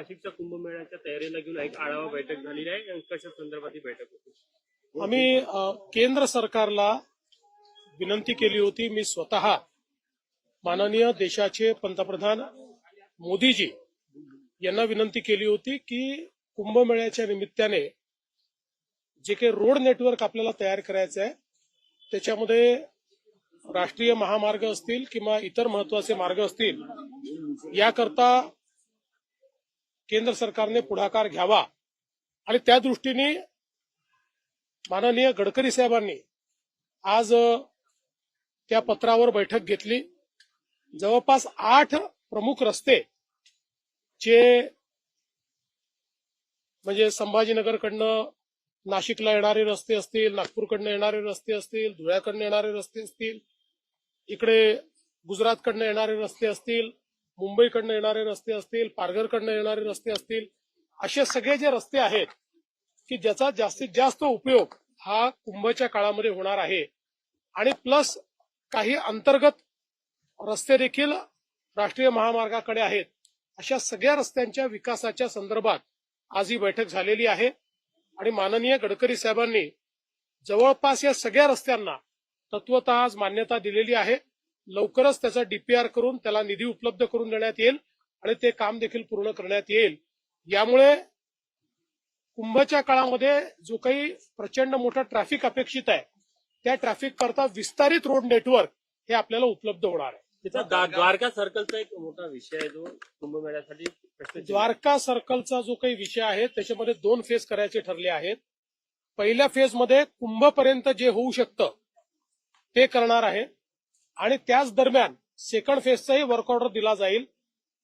नाशिकच्या कुंभमेळ्याच्या तयारीला घेऊन एक आढावा बैठक झालेली आहे. कशा संदर्भात ही बैठक होती? आम्ही अ, केंद्र सरकारला विनंती केली होती मी स्वतः माननीय देशाचे पंतप्रधान मोदीजी यांना विनंती केली होती की कुंभमेळ्याच्या निमित्ताने जे काही रोड नेटवर्क आपल्याला तयार करायचं आहे त्याच्यामध्ये राष्ट्रीय महामार्ग असतील किंवा इतर महत्त्वाचे मार्ग असतील याकरता केंद्र सरकारने पुढाकार घ्यावा. आणि त्या दृष्टीने माननीय गडकरी साहेबांनी आज त्या पत्रावर बैठक घेतली. जवळपास आठ प्रमुख रस्ते जे म्हणजे संभाजीनगरकडनं नाशिकला येणारे रस्ते असतील नागपूरकडनं येणारे रस्ते असतील धुळ्याकडनं येणारे रस्ते असतील इकडे गुजरातकडनं येणारे रस्ते असतील मुंबईकडनं येणारे रस्ते असतील पारघरकडनं येणारे रस्ते असतील असे सगळे जे रस्ते आहेत की ज्याचा जास्तीत जास्त उपयोग हा कुंभच्या काळामध्ये होणार आहे. आणि प्लस काही अंतर्गत रस्ते देखील राष्ट्रीय महामार्गाकडे आहेत. अशा सगळ्या रस्त्यांच्या विकासाच्या संदर्भात आज ही बैठक झालेली आहे. आणि माननीय गडकरी साहेबांनी जवळपास या सगळ्या रस्त्यांना तत्वतः आज मान्यता दिलेली आहे. लवकरच त्याचा डीपीआर करून त्याला निधी उपलब्ध करून देण्यात येईल आणि ते काम देखील पूर्ण करण्यात येईल. यामुळे कुंभच्या काळामध्ये जो काही प्रचंड मोठा ट्रॅफिक अपेक्षित आहे त्या ट्रॅफिक करता विस्तारित रोड नेटवर्क हे आपल्याला उपलब्ध होणार आहे. द्वारका सर्कलचा एक मोठा विषय आहे जो कुंभमेळ्यासाठी द्वारका सर्कलचा जो काही विषय आहे त्याच्यामध्ये दोन फेज करायचे ठरले आहेत. पहिल्या फेजमध्ये कुंभपर्यंत जे होऊ शकतं ते करणार आहे. आणि त्याच दरम्यान सेकंड फेजचाही वर्क ऑर्डर दिला जाईल.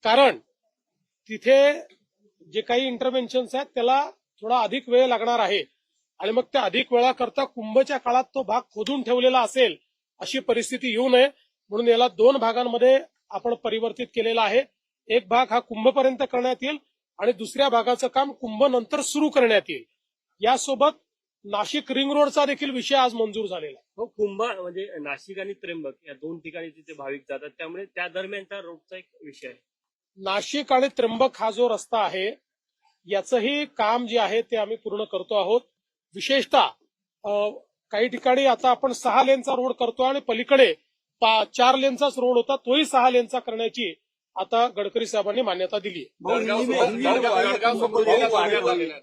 कारण तिथे जे काही इंटरव्हेन्शन्स आहेत त्याला थोडा अधिक वेळ लागणार आहे. आणि मग त्या अधिक वेळाकरता कुंभच्या काळात तो भाग खोदून ठेवलेला असेल अशी परिस्थिती येऊ नये. म्हणून याला दोन भागांमध्ये आपण परिवर्तित केलेला आहे. एक भाग हा कुंभपर्यंत करण्यात येईल आणि दुसऱ्या भागाचं काम कुंभ नंतर सुरू करण्यात येईल. यासोबत नाशिक रिंग रोडचा देखील विषय आज मंजूर झालेला आहे. हो कुंभ म्हणजे नाशिक आणि त्र्यंबक या दोन ठिकाणी तिथे भाविक जातात त्यामुळे त्या दरम्यानचा रोडचा एक विषय आहे. नाशिक आणि त्र्यंबक हा जो रस्ता आहे याचंही काम जे आहे ते आम्ही पूर्ण करतो आहोत. विशेषतः अ, काही ठिकाणी आता आपण सहा लेनचा रोड करतो आणि पलीकडे चार लेनचाच रोड होता तोही सहा लेनचा करण्याची आता गडकरी साहेबांनी मान्यता दिली आहे.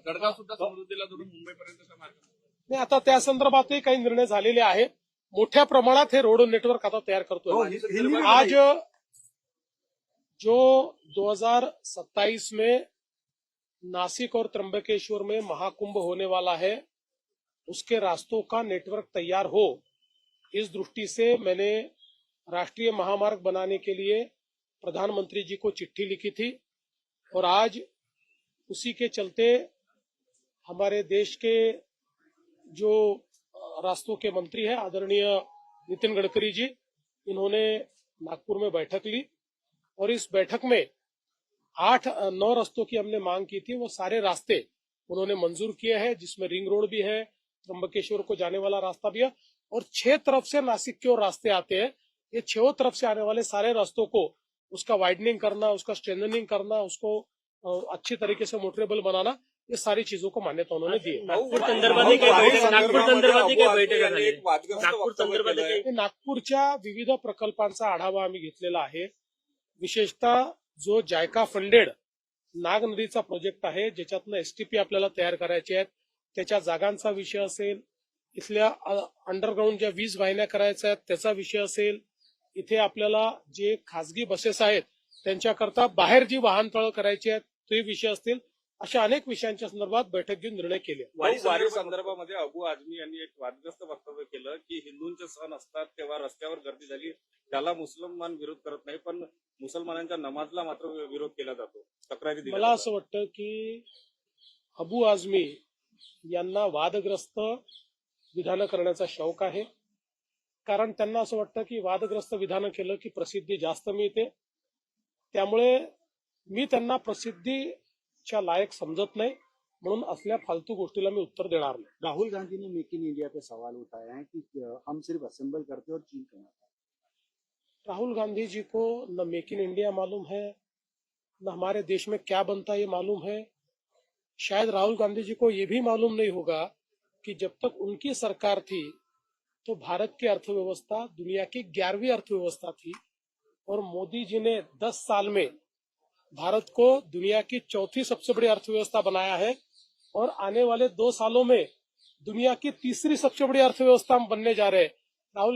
गडगाव सुद्धा समृद्धीला जोडून मार्ग आणि आता त्या संदर्भातही काही निर्णय झालेले आहेत. मोठ्या प्रमाणात हे रोड नेटवर्क आता तयार करतोय. आज जो 2027 में नासिक और त्र्यंबकेश्वर में महाकुंभ होने वाला है उसके रास्तों का नेटवर्क तैयार हो इस दृष्टि से मैंने राष्ट्रीय महामार्ग बनाने के लिए प्रधानमंत्री जी को चिट्ठी लिखी थी। और आज उसी के चलते हमारे देश के जो रास्तों के मंत्री हैं, आदरणीय नितिन गडकरी जी, इन्होंने नागपुर में बैठक ली और इस बैठक में आठ, नौ रास्तों की हमने मांग की थी, वो सारे रास्ते उन्होंने मंजूर किए हैं, जिसमें रिंग रोड भी है, त्र्यंबकेश्वर को जाने वाला रास्ता भी है और छह तरफ़ से नासिक की ओर रास्ते आते हैं। ये छो तरफ़ से आने वाले सारे रास्तों को उसका वाइडनिंग करना, उसका स्ट्रेंथनिंग करना, उसको अच्छी तरीके से मोटरेबल बनाना ये सारी चीजों को मान्यता उन्होंने दी नागपूर संदर्भात नागपूरच्या विविध प्रकल्पांचा आढावा आम्ही घेतलेला आहे. विशेषतः जो जायका फंडेड नाग नदीचा प्रोजेक्ट आहे ज्याच्यातनं एसटीपी आपल्याला तयार करायचे आहेत त्याच्या जागांचा विषय असेल इथल्या अंडरग्राऊंड ज्या वीज वाहिन्या करायच्या आहेत त्याचा विषय असेल इथे आपल्याला जे खासगी बसेस आहेत त्यांच्याकरता बाहेर जी वाहनतळं करायची आहेत ते विषय असतील अशा अनेक विषयांच्या संदर्भात बैठक घेऊन निर्णय केले. वारी वारी संदर्भामध्ये अबू आझमी यांनी एक वादग्रस्त वक्तव्य केलं की हिंदूंचे सण असतात तेव्हा रस्त्यावर गर्दी झाली त्याला मुसलमान विरोध करत नाही पण मुसलमानांच्या नमाजला मात्र विरोध केला जातो तक्रारी मला. असं वाटतं की अबू आझमी यांना वादग्रस्त विधानं करण्याचा शौक आहे. कारण त्यांना असं वाटतं की वादग्रस्त विधानं केलं की प्रसिद्धी जास्त मिळते. त्यामुळे मी त्यांना प्रसिद्धीच्या लायक समजत नाही म्हणून असल्या फालतू गोष्टीला मी उत्तर देणार नाही. राहुल गांधी ने मेक इन इंडिया पे सवाल उठाया है कि हम सिर्फ़ असेंबल करते और चीन करना राहुल गांधी जी को न मेक इन इंडिया मालूम है न हमारे देश में क्या बनता है ये मालूम है। शायद राहुल गांधी जी को ये भी मालूम नहीं होगा कि जब तक उनकी सरकार थी तो भारत की अर्थव्यवस्था दुनिया की ग्यारहवीं अर्थव्यवस्था थी और मोदी जी ने 10 साल में भारत को दुनिया की चौथी सबसे बड़ी अर्थव्यवस्था बनाया है और आने वाले दो सालों में दुनिया की तीसरी सबसे बड़ी अर्थव्यवस्था हम बनने जा रहे हैं।